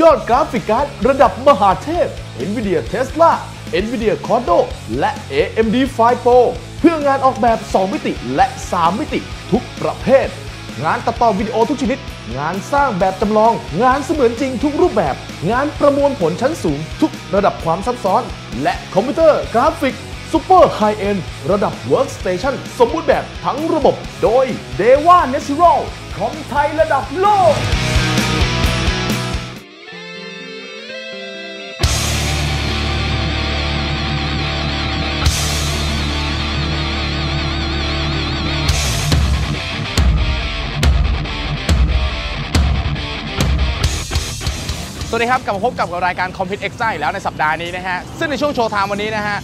ยอดกราฟิกการ์ดระดับมหาเทพ NVIDIA Tesla NVIDIA Cordo และ AMD Fire Pro เพื่องานออกแบบ 2 มิติและ 3 มิติทุกประเภท งานตัดต่อวิดีโอทุกชนิด งานสร้างแบบจำลอง งานเสมือนจริงทุกรูปแบบ งานประมวลผลชั้นสูง ทุกระดับความซับซ้อน และคอมพิวเตอร์กราฟิกซูเปอร์ไฮเอ็นระดับ Workstation สมบูรณ์แบบทั้งระบบ โดย Deva Natural คอมไทยระดับโลก สวัสดีครับกลับมาพบกับรายการ Compete X อีกแล้วในสัปดาห์นี้นะฮะ ซึ่งในช่วงโชว์ไทม์วันนี้นะฮะ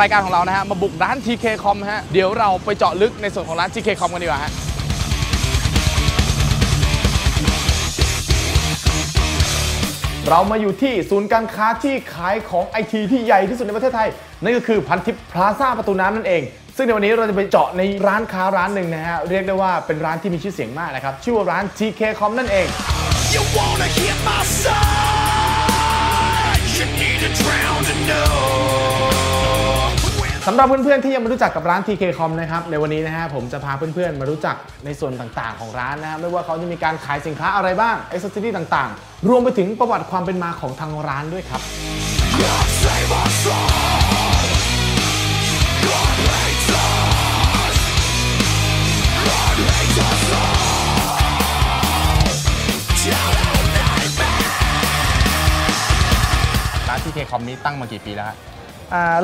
รายการของเรานะฮะ มาบุกร้าน TK Com ฮะ เดี๋ยวเราไปเจาะลึกในส่วนของร้าน TK Com กันดีกว่าฮะเรามาอยู่ที่ศูนย์การค้าที่ขายของไอทีที่ใหญ่ที่สุดในประเทศไทย นั่นก็คือพันทิพย์พลาซ่าประตูน้ำนั่นเอง ซึ่งในวันนี้เราจะไปเจาะในร้านค้าร้านหนึ่งนะฮะ เรียกได้ว่าเป็นร้านที่มีชื่อเสียงมากนะครับ ชื่อว่าร้าน TK Com นั่นเอง You wanna hear my side? สำหรับเพื่อนๆที่ยังไม่รู้จักกับร้าน TK Com นะครับในวันนี้นะฮะผมจะพาเพื่อนๆมารู้จักในส่วนต่างๆ ของร้านนะฮะไม่ว่าเขาจะมีการขายสินค้าอะไรบ้างอ็อกซ์ซอรี่ต่างๆ รวมไปถึงประวัติความเป็นมาของทางร้านด้วยครับ God hates us. God hates us all. ที่เคคอมนี้ตั้งมากี่ปีแล้วฮะ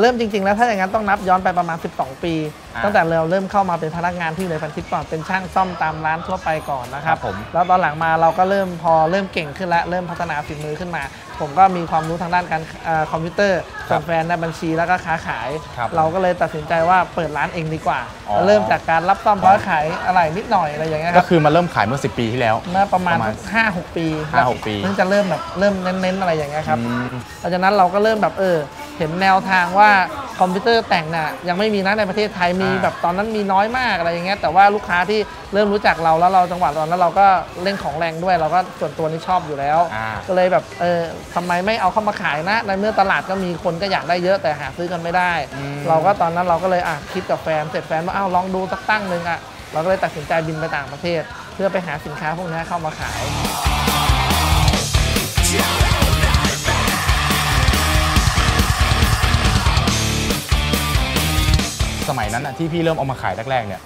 เริ่มจริง ๆ แล้วถ้าอย่างนั้นต้องนับย้อนไปประมาณ 12 ปีอ่าตั้งแต่เราเริ่มเข้ามาเป็นพนักงานที่เลยพันทิปก่อนเป็นช่างซ่อมตามร้านทั่วไปก่อนนะครัครับบผมแล้วตอนหลังมาเราก็เริ่มพอเริ่มเก่งขึ้นแล้วเริ่มพัฒนาฝีมือขึ้นมา ผมก็มีความรู้ทางด้านการอ่าคอมพิวเตอร์ส่วนแฟนในบัญชีแล้วก็ค้าขายครับเราก็เลยตัดสินใจว่าเปิดร้านเองดีกว่าอ๋อเริ่มจากการรับซ่อมร้อยขายอะไรนิดหน่อยอะไรอย่างเงี้ยคก็รับคือมาเริ่มขายเมื่อ 10 ปีที่แล้วเมื่อประมาณประมาณห้าหกปีห้าหกปีเพิ่งจะเริ่มแบบเริ่มเน้นๆอะไรอย่างเงี้ยครับอืมหลังจากนั้นเราก็เริ่มแบบเออ เห็นแนวทางว่าคอมพิวเตอร์แต่งน่ะยังไม่มีนะในประเทศไทยมีอ่าแบบตอนนั้นมีน้อยมากอะไรอย่างเงี้ยแต่ว่าลูกค้าที่เริ่มรู้จักเราแล้วเราจังหวะตอนนั้นเราก็เล่นของแรงด้วย เราก็ส่วนตัวนี้ชอบอยู่แล้วอ่าก็เลยแบบเออทำไมไม่เอาเข้ามาขายนะ ในเมื่อตลาดก็มีคนก็อยากได้เยอะแต่หาซื้อกันไม่ได้ เราก็ตอนนั้นเราก็เลยอะคิดกับแฟนเสร็จแฟนว่าอ้าวลองดูสักตั้งหนึ่งอะเราก็เลยตัดสินใจบินไปต่างประเทศ เพื่อไปหาสินค้าพวกนี้เข้ามาขาย นั้นอะที่พี่เริ่มเอามาขายแรกๆเนี่ย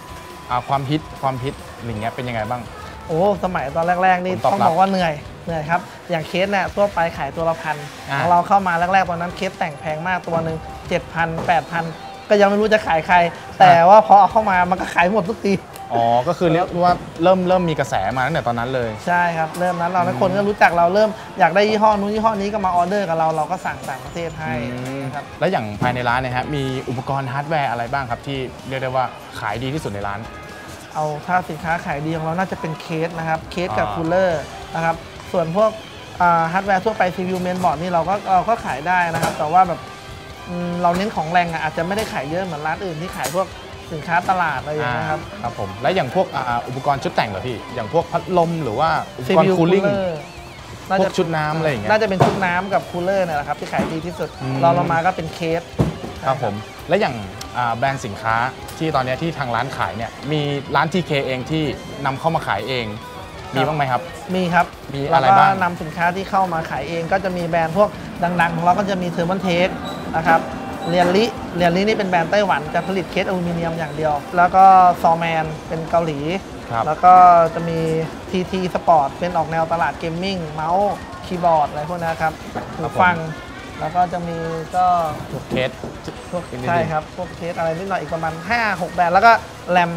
อ่าความฮิตความฮิตอย่างเงี้ยเป็นยังไงบ้าง โอ้สมัยตอนแรก ๆ นี่ผลตอบต้องรับบอกว่าเหนื่อยเหนื่อยครับ อย่างเคสเนี่ยทั่วไปขายตัวละพันอ่า ของเราเข้ามาแรกๆตอนนั้นเคสแต่งแพงมากตัวหนึ่งเจ็ดพันแปดพันก็ยังไม่รู้จะขายใคร แต่ว่าพอเอาเข้ามามันก็ขายหมดทุกที อ๋อ ก็คือเรียกว่าเริ่มเริ่มมีกระแสมาตั้งแต่ตอนนั้นเลย ใช่ครับ เริ่มนั้นเราทุกคนก็รู้จักเราเริ่มอยากได้ยี่ห้อนู้นยี่ห้อนี้ก็มาออเดอร์กับเราเราก็สั่งต่างประเทศให้นะครับแล้วอย่างภายในร้านเนะฮะมีอุปกรณ์ฮาร์ดแวร์อะไรบ้างครับที่เรียกได้ว่าขายดีที่สุดในร้าน เอาถ้าสินค้าขายดีของเราน่าจะเป็นเคสนะครับเคสกับอ่าคูลเลอร์นะครับส่วนพวกฮาร์ดแวร์ทั่วไป CPU เมนบอร์ดนี่เราก็เราก็ขายได้นะครับแต่ว่าแบบอืมเราเน้นของแรงอะอาจจะไม่ได้ขายเยอะเหมือนร้านอื่นที่ขายพวก สินค้าตลาดอะไรอย่างเงี้ยครับ ครับผม และอย่างพวกอ่าอุปกรณ์ชุดแต่งเหรอพี่ อย่างพวกพัดลมหรือว่าอุปกรณ์ CPU คูลิ่ง cooler น่าพวจะกชุดน้ำอะไรอย่างเงี้ย น่าจะเป็นชุดน้ำกับคูลเลอร์เนี่ยแหละครับที่ขายดีที่สุดอืมเราเรามาก็เป็นเคสครับผม และอย่างอ่าแบรนด์สินค้าที่ตอนเนี้ยที่ทางร้านขายเนี่ย มีร้าน TK เองที่นำเข้ามาขายเอง มีบ้างไหมครับ มีครับมีเราอะไรก็บ้างนำสินค้าที่เข้ามาขายเองก็จะมีแบรนด์พวกดังๆของเราก็จะมีเทอร์มันเทคนะครับ เรียนลิเรียนลินี่เป็นแบรนด์ไต้หวันจะผลิตเคสอลูมิเนียมอย่างเดียว แล้วก็ซอแมนเป็นเกาหลีครับแล้วก็จะมี TT Sport เป็นออกแนวตลาดเกมมิ่งเมาส์คีย์บอร์ดอะไรพวกนี้ครับหูฟัง แล้วก็จะมีก็พวกเคสพวกเป็นดีๆใช่ครับ พวกเคสอะไรนิดหน่อยอีกประมาณ 5-6 แบรนด์แล้วก็แรม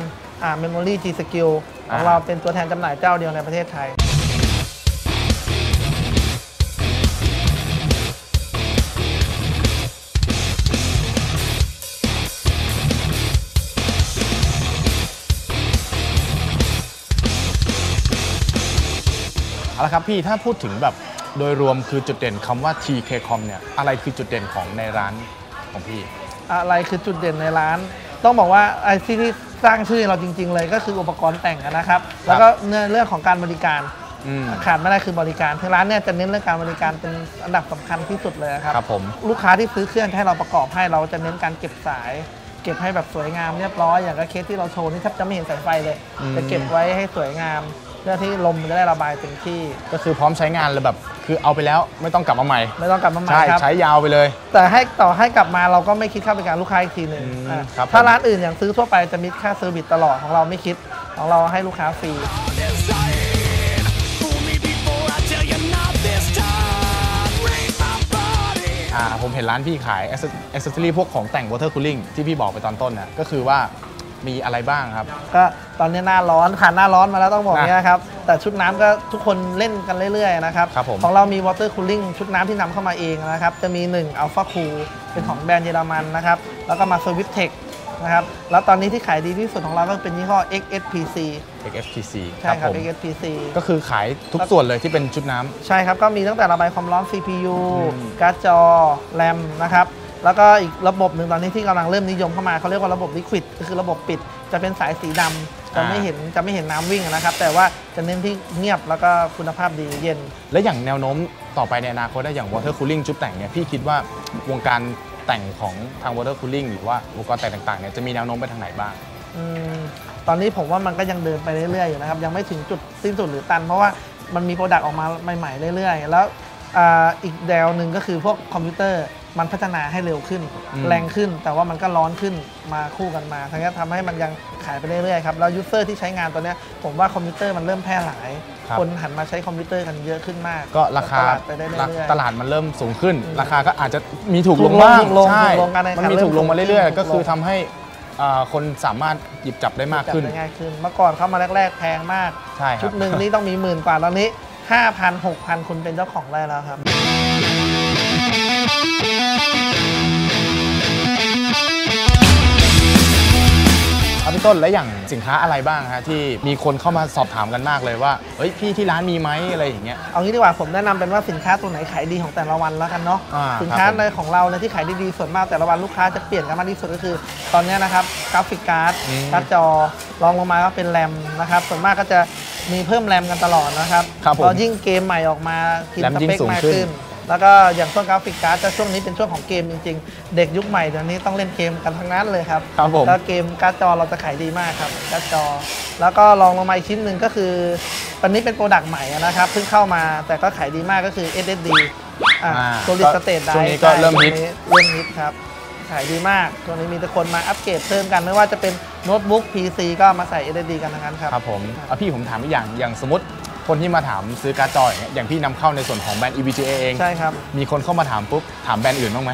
อ่าเมมโมรี่ G Skill ของอ่าเราเป็นตัวแทนจำหน่ายเจ้าเดียวในประเทศไทย เอาละครับพี่ถ้าพูดถึงแบบโดยรวมคือจุดเด่นคำว่า TKCOM เนี่ยอะไรคือจุดเด่นของในร้านของพี่ อะไรคือจุดเด่นในร้าน ต้องบอกว่าไอ้ที่ที่สร้างชื่อเราจริง ๆ เลยก็คืออุปกรณ์แต่งอะนะครับ แล้วก็ในเรื่องของการบริการอืม ขาดไม่ได้คือบริการที่ร้านเนี่ยจะเน้นเรื่องการบริการเป็นอันดับสำคัญที่สุดเลยครับ ครับผม ลูกค้าที่ซื้อเครื่องให้เราประกอบให้เราจะเน้นการเก็บสาย เก็บให้แบบสวยงามเรียบร้อยอย่างกับเคสที่เราโชว์นี่แทบจะไม่เห็นสายไฟเลย อืม จะเก็บไว้ให้สวยงามเพื่อที่ลมมันจะได้ระบายเต็มที่ ก็คือพร้อมใช้งานเลยแบบ คือเอาไปแล้วไม่ต้องกลับมาใหม่ ไม่ต้องกลับมาใหม่ใช่ครับ ใช้ยาวไปเลย แต่ให้ต่อให้กลับมาเราก็ไม่คิดค่าบริการลูกค้าอีกทีหนึ่งอืมอะครับ ถ้าผมร้านอื่นอย่างซื้อทั่วไปจะมีค่าเซอร์วิสตลอดของเราไม่คิดของเราให้ลูกค้าฟรี Inside. Fool me before I tell you not this time. Raise my body. อ่าผมเห็นร้านพี่ขายอ็อกเซอรี่พวกของแต่ง water cooling ที่พี่บอกไปตอนต้นน่ะก็คือว่า มีอะไรบ้างครับ ก็ตอนนี้หน้าร้อนผ่านหน้าร้อนมาแล้วต้องบอกนะเนี้ยครับ แต่ชุดน้ำก็ทุกคนเล่นกันเรื่อยๆนะครับครับผมของเรามี water cooling ชุดน้ำที่นำเข้ามาเองนะครับ จะมี 1 Alpha Cool เป็นของแบรนด์เยอรมันนะครับ แล้วก็มา Swift Tech นะครับ แล้วตอนนี้ที่ขายดีที่สุดของเราก็เป็นยี่ห้อ XSPC XFTC ใช่ครับผม XSPC ก็คือขายทุกส่วนเลยที่เป็นชุดน้ำใช่ครับ ก็มีตั้งแต่ระบายความร้อน CPU อืมการ์ดจอ แรมนะครับ แล้วก็อีกระบบหนึ่งตอนนี้ที่กำลังเริ่มนิยมเข้ามาเขาเรียกว่าระบบ Liquid ก็คือระบบปิดจะเป็นสายสีดำจะไม่เห็นจะไม่เห็นน้ำวิ่งนะครับ แต่ว่าจะเน้นที่เงียบแล้วก็คุณภาพดีเย็น และอย่างแนวโน้มต่อไปในอนาคตได้อย่าง water cooling ชุดแต่งเนี่ยพี่คิดว่าวงการแต่งของทาง water cooling หรือว่าอุปกรณ์แต่งต่างๆเนี่ยจะมีแนวโน้มไปทางไหนบ้าง อืมตอนนี้ผมว่ามันก็ยังเดินไปเรื่อยๆอยู่นะครับยังไม่ถึงจุดสิ้นสุดหรือตัน เพราะว่ามันมีโปรดักต์ออกมาใหม่ๆเรื่อยๆ แล้วอ่าอีกแนวหนึ่งก็คือพวกคอมพิวเตอร์ มันพัฒนาให้เร็วขึ้นอืมแรงขึ้น แต่ว่ามันก็ร้อนขึ้นมาคู่กันมาทั้งนี้ทำให้มันยังขายไปเรื่อยๆครับ แล้วยูเซอร์ที่ใช้งานตัวเนี้ยผมว่าคอมพิวเตอร์มันเริ่มแพร่หลายครับคนหันมาใช้คอมพิวเตอร์กันเยอะขึ้นมาก ก็ราคาตลดไปได้เรื่อยๆตลาดมันเริ่มสูงขึ้น ราคาก็อาจจะมีถูกถูลกงลงบ้างถูกลงใช่ถูกลงการแข่งขันมันมีถูกลงมาเริ่มเรื่อยสูงขึ้นๆก็คือถูกลงทำให้อ่าคนสามารถหยิบจับได้มากขึ้นจับได้ง่ายขึ้น เมื่อก่อนเข้ามาแรก ๆ แพงมากใช่ครับชุดหนึ่งนี่ต้องมีหมื่นกว่าตอนนี้5,000 6,000 คุณเป็นเจ้าของได้แล้วครับ ครับพี่ต้นแล้วอย่างสินค้าอะไรบ้างฮะที่มีคนเข้ามาสอบถามกันมากเลยว่าเฮ้ยพี่ที่ร้านมีไหมอะไรอย่างเงี้ย เอางี้ดีกว่าผมแนะนำเป็นว่าสินค้าตัวไหนขายดีของแต่ละวันแล้วกันเนาะอ่าสินค้าครับผม ในของเราเนี่ยที่ขายดีๆส่วนมากแต่ละวันลูกค้าจะเปลี่ยนกันมากที่สุดก็คือ ตอนเนี้ยนะครับกราฟิกการ์ดอืม การ์ดจอรองลงมาก็เป็นแรมนะครับส่วนมากก็จะมีเพิ่มแรมกันตลอดนะครับครับผมพอยิ่งเกมใหม่ออกมากินแรมสยิ่งเปคสูงมากขึ้น ขึ้น แล้วก็อย่างช่วงกราฟิกการ์ดจะช่วงนี้เป็นช่วงของเกมจริง ๆ เด็กยุคใหม่เดี๋ยวนี้ต้องเล่นเกมกันทั้งนั้นเลยครับครับผมแล้วเกมการ์ดจอเราจะขายดีมากครับการ์ดจอ แล้วก็ลองลงมาอีกชิ้นหนึ่งก็คือตอนนี้เป็นโปรดักต์ใหม่นะครับเพิ่งเข้ามาแต่ก็ขายดีมากก็คือ SSD อ่าอ่าตัวลิสเตตได้ช่วงนี้ก็เริ่มฮิตเริ่มฮิตครับขายดีมาก ตัวนี้มีแต่คนมาอัปเกรดเพิ่มกัน ไม่ว่าจะเป็นโน้ตบุ๊ก PC ก็มาใส่ SSD กันทั้งนั้นครับ ครับผม เอาพี่ผมถามอีกอย่าง อย่างสมมติ คนที่มาถามซื้อการ์ดจออย่างเงี้ยอย่างพี่นำเข้าในส่วนของแบรนด์ EVGA เอง ใช่ครับ มีคนเข้ามาถามปุ๊บ ถามแบรนด์อื่นบ้างไหม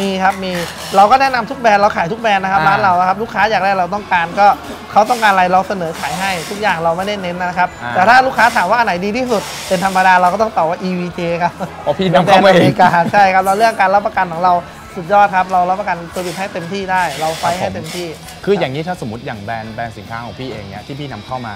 มีครับมีเราก็แนะนำทุกแบรนด์เราขายทุกแบรนด์นะครับอ่า ร้านเราครับลูกค้าอยากได้เราต้องการก็เขาต้องการอะไรเราเสนอขายให้ทุกอย่างเราไม่ได้เน้นนะครับ อ่า แต่ถ้าลูกค้าถามว่าอันไหนดีที่สุด เป็นธรรมดาเราก็ต้องตอบว่า EVJ ครับ อ๋อพี่นำเข้ามาเองป็นแบรนด์อเมริกาใช่ครับเราเรื่องการรับประกันของเรา สุดยอดครับ เรารับประกันเซอร์วิสให้เต็มที่ได้ เราไฟท์ให้เต็มที่ คืออย่างนี้ถ้าสมมติอย่างแบรนด์แบรนด์สินค้าของพี่เองเนี้ยที่พี่นำเข้ามา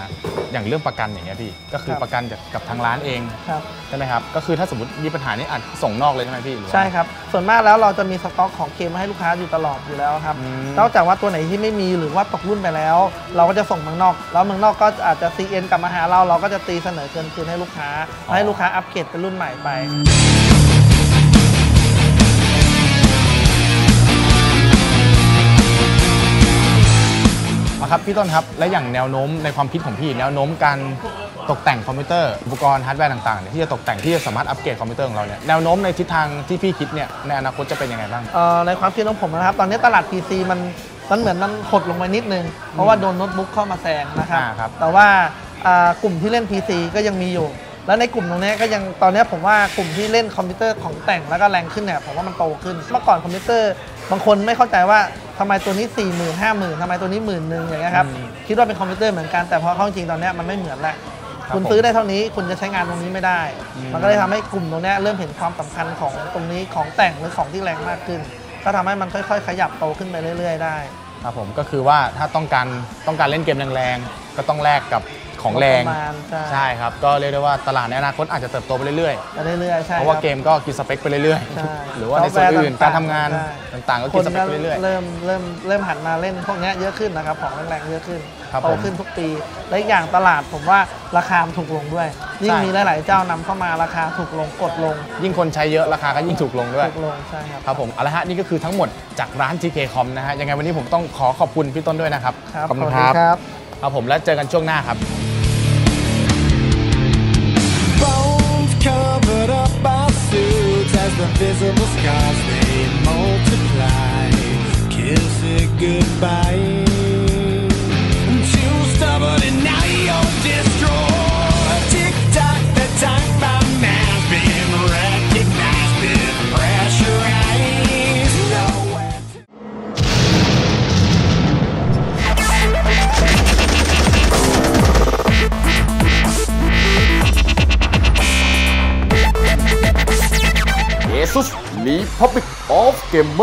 อย่างเรื่องประกันอย่างเงี้ยพี่ก็คือครับ ประกันจากกับทางร้านเองครับ ใช่ไหมครับก็คือถ้าสมมติมีปัญหานี้อาจส่งนอกเลยใช่ไหมพี่หรือว่า ใช่ครับ ส่วนมากแล้วเราจะมีสต็อกของเคมมาให้ลูกค้าอยู่ตลอดอยู่แล้วครับ อืม นอกจากว่าตัวไหนที่ไม่มีหรือว่าตกรุ่นไปแล้ว เราก็จะส่งเมืองนอก แล้วเมืองนอกก็อาจจะ CN กลับมาหาเรา เราก็จะตีเสนอเกินคืนให้ลูกค้า ให้ลูกค้าอัปเกรดเป็นรุ่นใหม่ไป มาครับพี่ต้นครับ และอย่างแนวโน้มในความคิดของพี่แนวโน้มการตกแต่งคอมพิวเตอร์อุปกรณ์ฮาร์ดแวร์ต่างๆเนี่ยที่จะตกแต่งที่จะสามารถอัปเกรดคอมพิวเตอร์ของเราเนี่ยแนวโน้มในทิศทางที่พี่คิดเนี่ยในอนาคตจะเป็นยังไงบ้างเอ่อในความคิดของผมนะครับ ตอนนี้ตลาด PC มันมันเหมือนมันหดลงไปนิดนึง เพราะว่าโดนโน้ตบุ๊กเข้ามาแซงนะครับ อ่าครับ แต่ว่าอ่ากลุ่มที่เล่น PC ก็ยังมีอยู่ แล้วในกลุ่มตรงนี้ก็ยังตอนนี้ผมว่ากลุ่มที่เล่นคอมพิวเตอร์ของแต่งแล้วก็แรงขึ้นเนี่ยผมว่ามันโตขึ้น เมื่อก่อนคอมพิวเตอร์บางคนไม่เข้าใจว่าทำไมตัวนี้4 0 0 0 0 5 0 0 0 0ทำไมตัวนี้หมื่นหนึ่งอย่างเงี้ยครับอืมคิดว่าเป็นคอมพิวเตอร์เหมือนกันแต่พอเข้าจริงตอนเนี้ยมันไม่เหมือนแล้วครับคุณผมซื้อได้เท่านี้คุณจะใช้งานตรงนี้ไม่ได้อืมมันก็เลยทำให้กลุ่มตรงเนี้ยเริ่มเห็นความสำคัญของตรงนี้ของแต่งหรือของที่แรงมากขึ้น ก็ทำให้มันค่อย ๆ ขยับโตขึ้นไปเรื่อย ๆ ได้ ครับผมก็คือว่าถ้าต้องการต้องการเล่นเกมแรงๆก็ต้องแลกกับ ขของแรงงบประมาณใช่ใช่ครับ ก็เรียกได้ว่าตลาดในอนาคตอาจจะเติบโตไปเรื่อยไปเรื่อยๆๆใช่เพราะว่าคบเกมก็กินสเปคไปเรื่อยใช่ๆ หรือว่าในส่วนอื่นซอฟต์แวร์การทำงานใช่ ต่างๆ ก็คกินนสเปคก็ไปเรื่อย เริ่มเริ่มเริ่มหันมาเล่นพวกเนี้ยเยอะขึ้นนะครับ ของแรงๆเยอะขึ้นครับโตผมขึ้นทุกปี และอีกอย่างตลาดผมว่าราคามันถูกลงด้วย ยิ่งใช่ มีหลายๆเจ้านำเข้ามาราคาถูกลงกดลงๆ ยิ่งคนใช้เยอะราคาก็ยิ่งถูกลงด้วย ถูกลงใช่ครับ ครับผมเอาละฮะนี่ก็คือทั้งหมดจากร้าน TK Com นะฮะยังไงวันนี้ผมต้องขอขอบคุณพี่ต้นด้วยนะครับ ครับขอบคุณสวัสคดีรับครับ ครับผมแล้วเจอกันช่วงหน้าครับ the visible scars they multiply. Kiss it goodbye. เ